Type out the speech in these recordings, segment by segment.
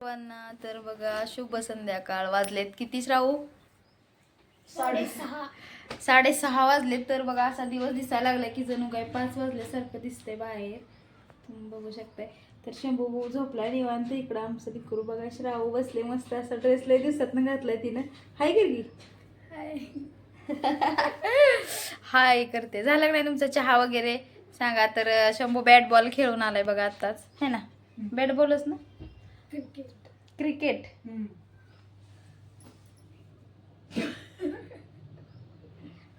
सर्वांना तर बघा शुभ संध्याकाळ वाजलेत. किती श्रावू साडेसहा. साडेसहा वाजलेत तर बघा असा दिवस दिसायला लागला की जणू काय पाच वाजल्यासारखं दिसतंय बाहेर. तुम्ही बघू शकताय. तर शंभू भाऊ झोपला निवांत इकडं आमचं लिकरू बघा श्रावू बसले मस्त असा ड्रेस लय दिसत ना घातलाय तिनं. हाय गिरगी हाय. करते. झालं का नाही तुमचा चहा वगैरे? सांगा तर शंभू बॅट बॉल खेळून आलाय बघा आत्ताच. है ना? बॅट बॉलच ना? क्रिकेट क्रिकेट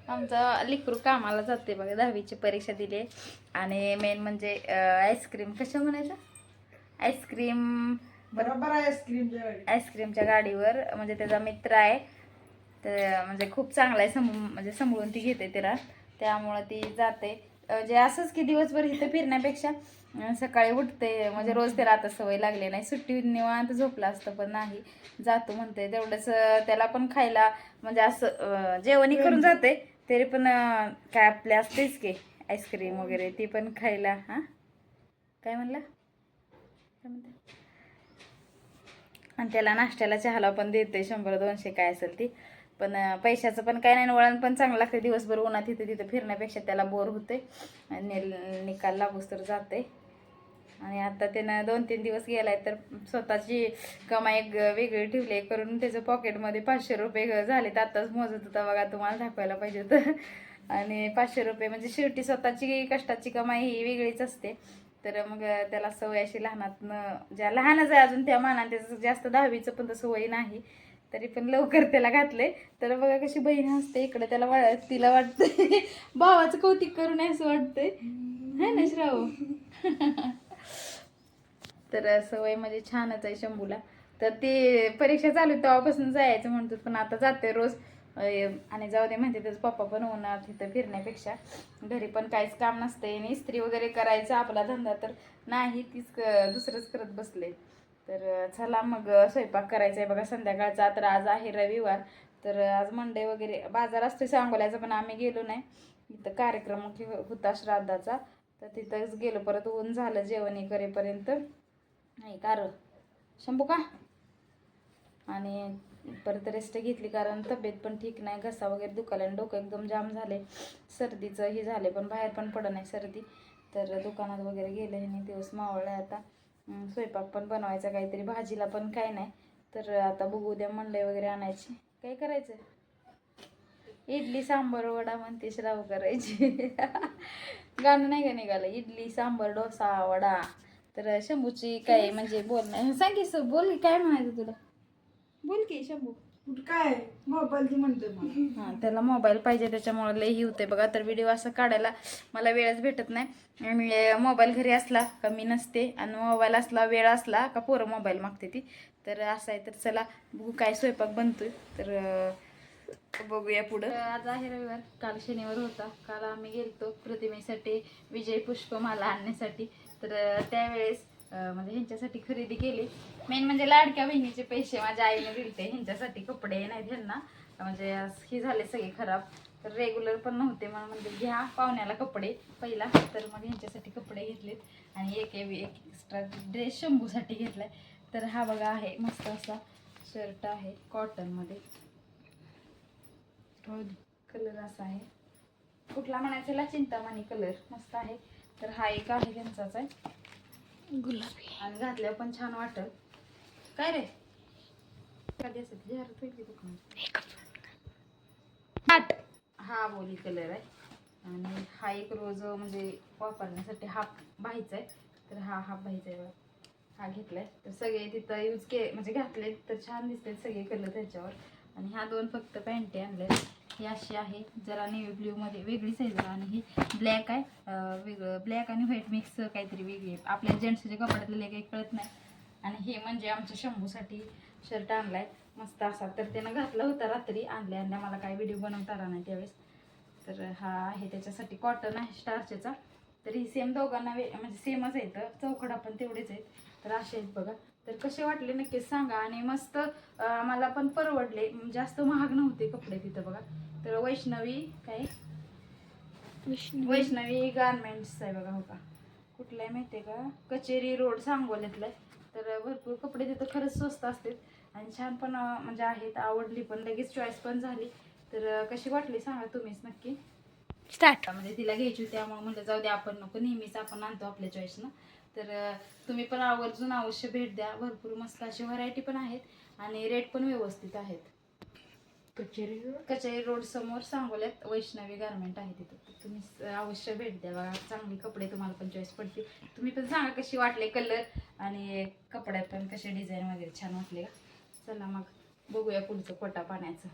आमचा लिकरू कामाला जाते बघा दहावीची परीक्षा दिली. आणि मेन म्हणजे आईस्क्रीम कसं म्हणायचं? आईस्क्रीम बरोबर आईस्क्रीम आईस्क्रीमच्या गाडीवर. म्हणजे त्याचा मित्र आहे. तर म्हणजे खूप चांगला आहे सम म्हणजे सांभाळून ती घेते तिला. त्यामुळं ती जाते. म्हणजे असंच की दिवसभर इथं फिरण्यापेक्षा सकाळी उठते म्हणजे रोज त्याला आता सवय लागली नाही. सुट्टी निवांत झोपला असतं पण नाही जातो म्हणते तेवढंच त्याला पण खायला म्हणजे असं जेवणी करून जाते तरी पण काय आपल्या असतेच की आईस्क्रीम वगैरे ती पण खायला हां? काय म्हणला? काय म्हणते? आणि त्याला नाश्त्याला चहाला पण देते शंभर दोनशे काय असेल ती. पण पैशाचं पण काय नाही वळण पण चांगलं लागते दिवसभर उन्हात तिथं तिथं फिरण्यापेक्षा त्याला बोर होते आणि निकाल लागूस तर जाते आणि आता त्यानं दोन तीन दिवस गेलाय तर स्वतःची कमाई वेगळी ठेवली आहे करून त्याचं पॉकेटमध्ये पाचशे रुपये ग- झालेत. आत्ताच मोजत होता बघा तुम्हाला दाखवायला पाहिजे होतं. आणि पाचशे रुपये म्हणजे शेवटी स्वतःची कष्टाची कमाई ही वेगळीच असते. तर मग त्याला सवय अशी लहानातनं ज्या लहानच आहे अजून त्या मानाने त्याचं जास्त दहावीचं पण तसं वय नाही. तरी पण लवकर त्याला घातले तर बघा कशी बहीण असते इकडे त्याला वा तिला वाटतंय. भावाचं कौतिक करू नये असं वाटतंय. है ना श्राव? तर सवय म्हणजे छानच आहे शंभूला. तर ते परीक्षा चालू आहे तेव्हापासून जायचं म्हणतो पण आता जाते रोज. आणि जाऊ दे म्हणते त्याचं पप्पा पण होणार तिथं फिरण्यापेक्षा. घरी पण काहीच काम नसतंय आणि इस्त्री वगैरे करायचं आपला धंदा तर नाही तीच दुसरंच करत बसले. तर चला मग स्वयंपाक करायचा आहे बघा. संध्याकाळचा तर आज आहे रविवार. तर आज मंडे वगैरे बाजार असतो सांगोल्याचा पण आम्ही गेलो नाही. इथं कार्यक्रम होता श्राद्धाचा. तर तिथंच गेलो. परत ऊन झालं जेवण करेपर्यंत नाही कार शंभू का? आणि परत रेस्ट घेतली कारण तब्येत पण ठीक नाही. घसा वगैरे दुखायला आणि डोकं एकदम जाम झाले सर्दीचं हे झाले पण बाहेर पण पडत नाही सर्दी. तर दुकानात वगैरे गेले ह्याने दिवस मावळला आता. स्वयंपाक पण बनवायचा काहीतरी भाजीला पण काय नाही. तर आता बघू उद्या मंडई वगैरे आणायची. काय करायचं? इडली सांबर वडा म्हणते श्राव करायची. गाणं नाही का निघालं? इडली सांबर डोसा वडा. तर शंभूची काय म्हणजे बोल नाही सांगितलं सर बोल की, काय म्हणायचं तुला? बोल की शंभू. काय? मोबाईल म्हणते मला. हां त्याला मोबाईल पाहिजे त्याच्यामुळे लई ही होते बघा तर व्हिडिओ असं काढायला मला वेळच भेटत नाही. आणि मोबाईल घरी असला का मी नसते. आणि मोबाईल असला वेळ असला का पोरं मोबाईल मागते ती. तर असं आहे तर चला बघू काय स्वयंपाक बनतोय. तर बघूया पुढं. आज आहे रविवार. काल शनिवार होता. काल आम्ही गेलतो प्रतिमेसाठी विजय पुष्पमाला आणण्यासाठी. तर त्यावेळेस म्हणजे ह्यांच्यासाठी खरेदी केली. मेन म्हणजे लाडक्या बहिणीचे पैसे माझ्या आईने दिलते. ह्यांच्यासाठी कपडे नाही त्यांना म्हणजे हे झाले सगळे खराब. तर रेग्युलर पण नव्हते म्हणून म्हणजे घ्या पाहुण्याला कपडे. पहिला तर मग ह्यांच्यासाठी कपडे घेतलेत. आणि एक एक एक्स्ट्रा ड्रेस शंभूसाठी घेतलाय. तर हा बघा आहे मस्त असा शर्ट आहे कॉटनमध्ये कलर हो, असा आहे. कुठला म्हणायचा चिंतामणी कलर मस्त आहे. तर हा एक आहे त्यांचाच आहे. गुलाबी. आणि घातल्यावर पण छान वाटल. काय रे? कधी असं जाहिरात होईल की दुकानात. हा बोली कलर आहे. आणि हा एक रोज म्हणजे वापरण्यासाठी हाफ बाहीचा आहे. तर हा हाफ बाहीचा आहे. हा घेतलाय. तर सगळे तिथं यूज के म्हणजे घातले तर छान दिसतात सगळे कलर त्याच्यावर. आणि ह्या दोन फक्त पॅन्टी आणल्या ही अशी आहे. जरा नेव्ही ब्ल्यूमध्ये वेगळीच आहे जरा आणि ही ब्लॅक आहे. वेगळं ब्लॅक आणि व्हाईट मिक्स काहीतरी वेगळी आहे. आपल्या जेंट्सच्या कपड्यातले काही कळत नाही. आणि हे म्हणजे आमच्या शंभूसाठी शर्ट आणलाय. मस्त असा तर त्यानं घातला होता रात्री. आणल्या आणल्या. मला काही व्हिडिओ बनवता आला नाही त्यावेळेस. तर हा आहे त्याच्यासाठी कॉटन आहे स्टारचेचा तर ही सेम दोघांना वे म्हणजे सेमच आहेत. चौकडा पण तेवढेच आहेत. तर असे आहेत बघा. तर कसे वाटले नक्कीच सांगा. आणि मस्त मला पण परवडले. जास्त महाग नव्हते कपडे तिथं बघा. तर वैष्णवी काय? विष्णू वैष्णवी गारमेंट्स आहे बघा हो का. कुठलं आहे माहिती आहे का? कचेरी रोड सांगोल्यातलं. तर भरपूर कपडे तिथं खरंच स्वस्त असतात. आणि छान पण म्हणजे आहेत. आवडली पण. लगेच चॉईस पण झाली. तर कशी वाटली सांगा तुम्हीच नक्की. स्टार्ट म्हणजे तिला घ्यायची होती त्यामुळे म्हणलं जाऊ दे आपण नको नेहमीच आपण आणतो आपल्या चॉईसनं तर तुम्ही पण आवर्जून अवश्य भेट द्या. भरपूर मस्त अशी व्हरायटी पण आहेत आणि रेट पण व्यवस्थित आहेत. कचेरी कचेरी रोड समोर सांगोल्यात वैष्णवी गारमेंट आहे तिथं. तुम्ही अवश्य भेट द्या. बघा चांगली कपडे तुम्हाला पण चॉईस पडतील. तुम्ही पण सांगा कशी वाटले कलर आणि कपड्यात पण कसे डिझाईन वगैरे छान वाटले का? चला मग बघूया पुढचं पोटा पाण्याचं